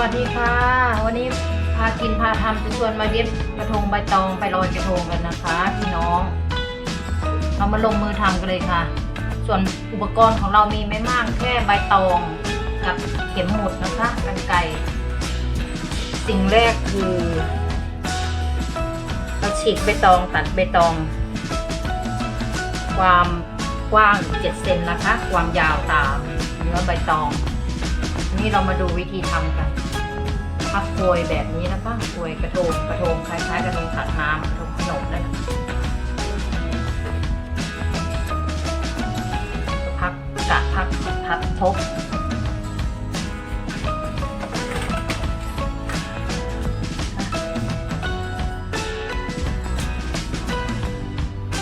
วัสดีค่ะ วันนี้พากินพาทำจะชวนมาเย็บกระทงใบตองไปลอยกระทงกันนะคะพี่น้องเรามาลงมือทำกันเลยค่ะ ส่วนอุปกรณ์ของเรามีไม่มากแค่ใบตองกับเข็มหมุดนะคะกันไก่สิ่งแรกคือเราฉีกใบตองตัดใบตอง ความกว้าง 7 เซนนะคะ ความยาวตามเนื้อใบตอง นี่เรามาดูวิธีทำกันพับโกยแบบนี้นะคะโกยกระทงกระทงคล้ายๆกระทงถัดน้ำกระทงขนมนั่นนะพักกะพักพับทบ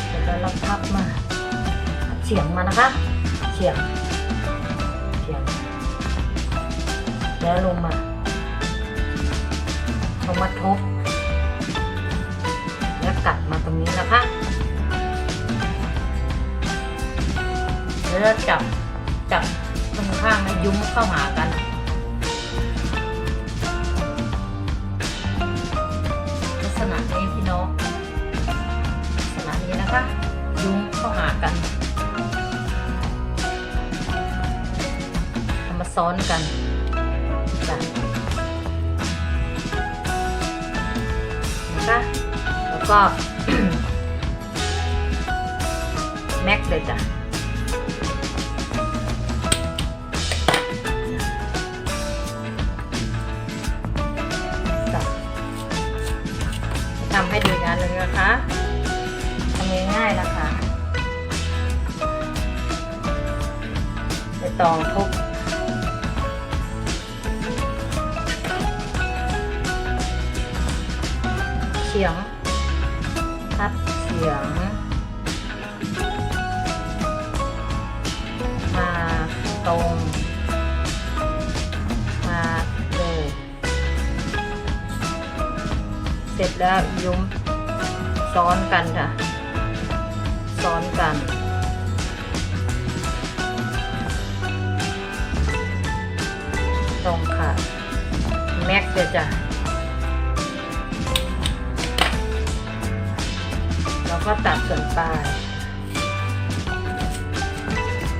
เสร็จแล้วเราพับมาเฉียงมานะคะ เฉียง แล้วลงมาลงมาทบ แล้วกัดมาตรงนี้นะคะ แล้วจับจับตรงข้างนะยุ้มเข้าหากันลักษณะนี้พี่น้องลักษณะนี้นะคะ ยุ้มเข้าหากันมาซ้อนกัน จ้ะนะคะแล้วก็แม็กเลยจ้ะจ้ะทำให้ดูงานเลยนะคะทำง่ายๆนะคะไปตองทุบ ฉียงทับเฉียง มาตรง มาเลยเสร็จแล้วยุ้มซ้อนกันค่ะ ซ้อนกันตรงค่ะ แม็กเลยจ้ะ ก็ตัดส่วนปลาย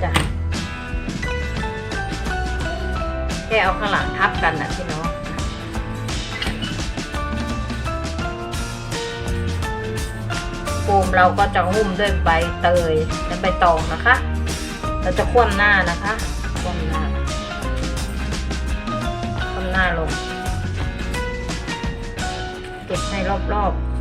จ้ะแค่เอาข้างหลังทับกันนะพี่น้องโฟมเราก็จะหุ้มด้วยใบเตยและใบตองนะคะ เราจะคว่ำหน้านะคะ คว่ำหน้า คว่ำหน้าลง เก็บให้รอบๆ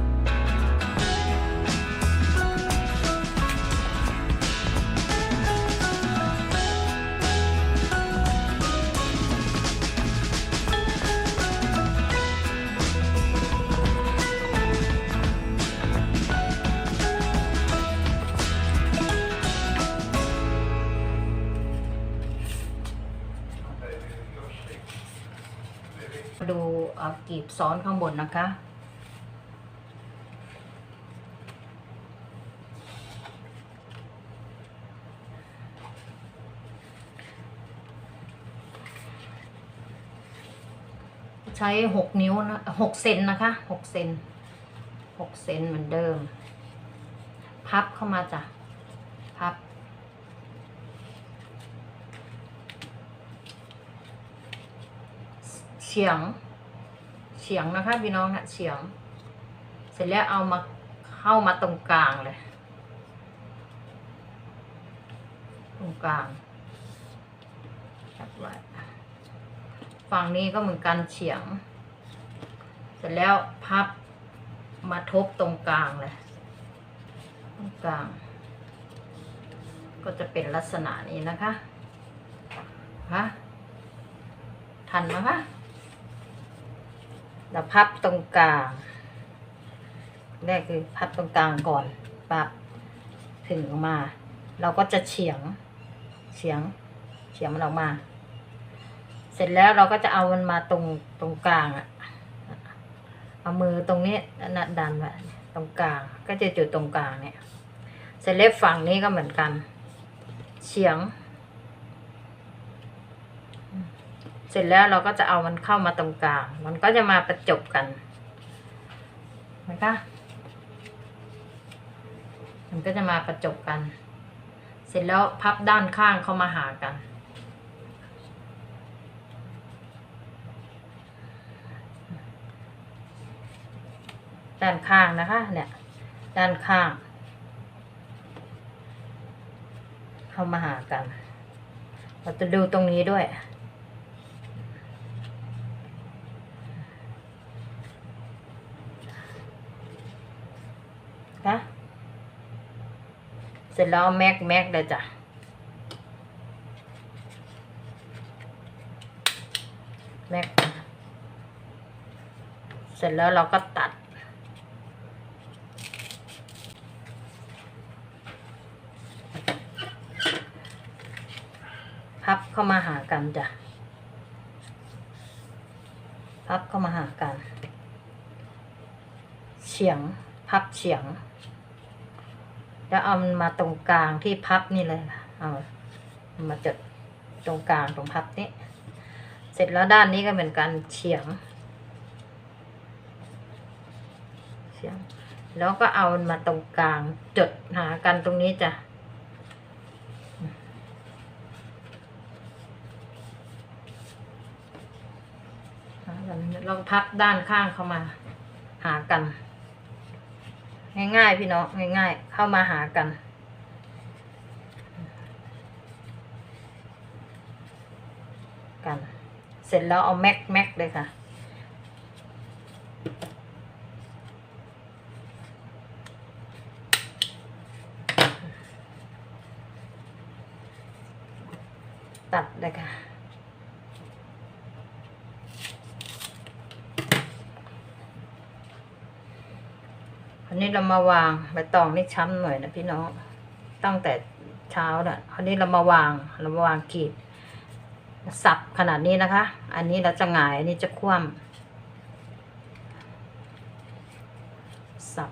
ดูกีบซ้อนข้างบนนะคะ ใช้หกนิ้วนะหกเซนนะคะหกเซนหกเซนเหมือนเดิม พับเข้ามาจ้ะ พับ เฉียงเฉียงนะคะพี่น้องนะเฉียง เสร็จแล้วเอามาเข้ามาตรงกลางเลย ตรงกลางจับไว้ฝั่งนี้ก็เหมือนกันเฉียง เสร็จแล้วพับมาทบตรงกลางเลย ตรงกลาง ก็จะเป็นลักษณะนี้นะคะฮะทันไหมคะ เราพับตรงกลางแรกคือพับตรงกลางก่อนปับถึงออกมา เราก็จะเฉียงเฉียงเฉียงมันออกมา เสร็จแล้วเราก็จะเอามันมาตรงตรงกลางอะเอามือตรงนี้นะดันไว้ตรงกลาง ก็จะจุดตรงกลางเนี่ย เสร็จแล้วฝั่งนี้ก็เหมือนกัน เฉียง เสร็จแล้วเราก็จะเอามันเข้ามาตรงกลาง มันก็จะมาประจบกันนะคะมันก็จะมาประจบกัน เสร็จแล้วพับด้านข้างเข้ามาหากัน ด้านข้างนะคะเนี่ยด้านข้าง เข้ามาหากัน เราจะดูตรงนี้ด้วย นะ เสร็จแล้วแม็กแม็กเลยจ้ะแม็กเสร็จแล้วเราก็ตัด พับเข้ามาหากันจ้ะพับเข้ามาหากัน เฉียง พับเฉียง แล้วเอามันมาตรงกลางที่พับนี่เลยค่ะเอามาจดตรงกลางตรงพับนี้ เสร็จแล้วด้านนี้ก็เหมือนกันเฉียงเฉียง แล้วก็เอามันมาตรงกลางจดหากันตรงนี้จ้ะหากันลองพับด้านข้างเข้ามาหากัน ง่ายๆ พี่น้องง่าย ๆ เข้ามาหากัน กัน เสร็จแล้วเอาแม็กแม็กเลยค่ะ ตัดเลยค่ะ อั นนี้เรามาวางใบตองนี่ช้ำหน่อยนะพี่น้อง ตั้งแต่เช้าน่ะอันนี้เรามาวางเรามาวางกีดสับขนาดนี้นะคะ อันนี้เราจะหงาย อันนี้จะคว่ำสับ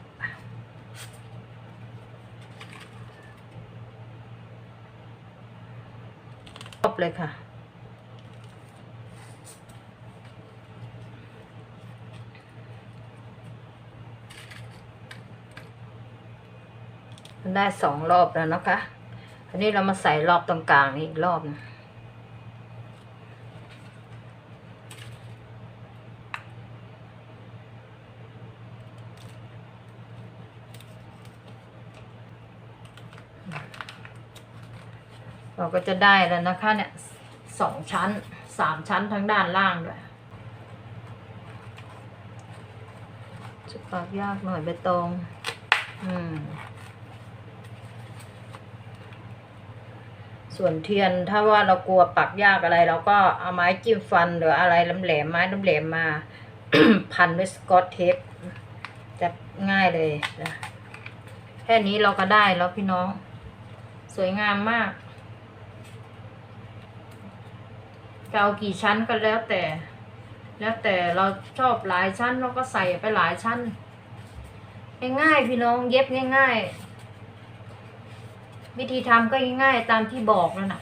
ครบเลยค่ะ ได้สองรอบแล้วนะคะอันนี้เรามาใส่รอบตรงกลางนี้อีกรอบนึงเราก็จะได้แล้วนะคะเนี่ยสองชั้นสามชั้นทั้งด้านล่างด้วยจะปากยากหน่อยใบตองอืม ส่วนเทียนถ้าว่าเรากลัวปักยากอะไร เราก็เอาไม้จิ้มฟันหรืออะไรแหลมๆไม้ลแหลมมา พันด้วยสกอตเทปจะง่ายเลยนะแค่นี้เราก็ได้แล้วพี่น้อง สวยงามมากจะเอากี่ชั้นก็แล้วแต่ แล้วแต่เราชอบหลายชั้นเราก็ใส่ไปหลายชั้น ง่ายๆพี่น้องเย็บง่าย ๆ วิธีทำก็ง่ายๆตามที่บอกแล้วนะ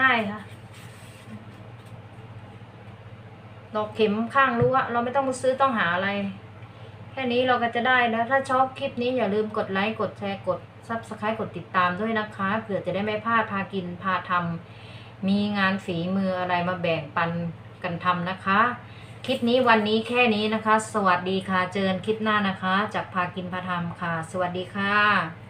ง่ายๆค่ะดอกเข็มข้างรั้วเราไม่ต้องซื้อต้องหาอะไร แค่นี้เราก็จะได้แล้วถ้าชอบคลิปนี้อย่าลืมกดไลค์กดแชร์กดซับสไครต์กดติดตามด้วยนะคะเผื่อจะได้ไม่พลาดพากินพาทำมีงานฝีมืออะไรมาแบ่งปันกันทำนะคะ คลิปนี้วันนี้แค่นี้นะคะ สวัสดีค่ะเจอกันคลิปหน้านะคะ จากพากินพาทำค่ะ สวัสดีค่ะ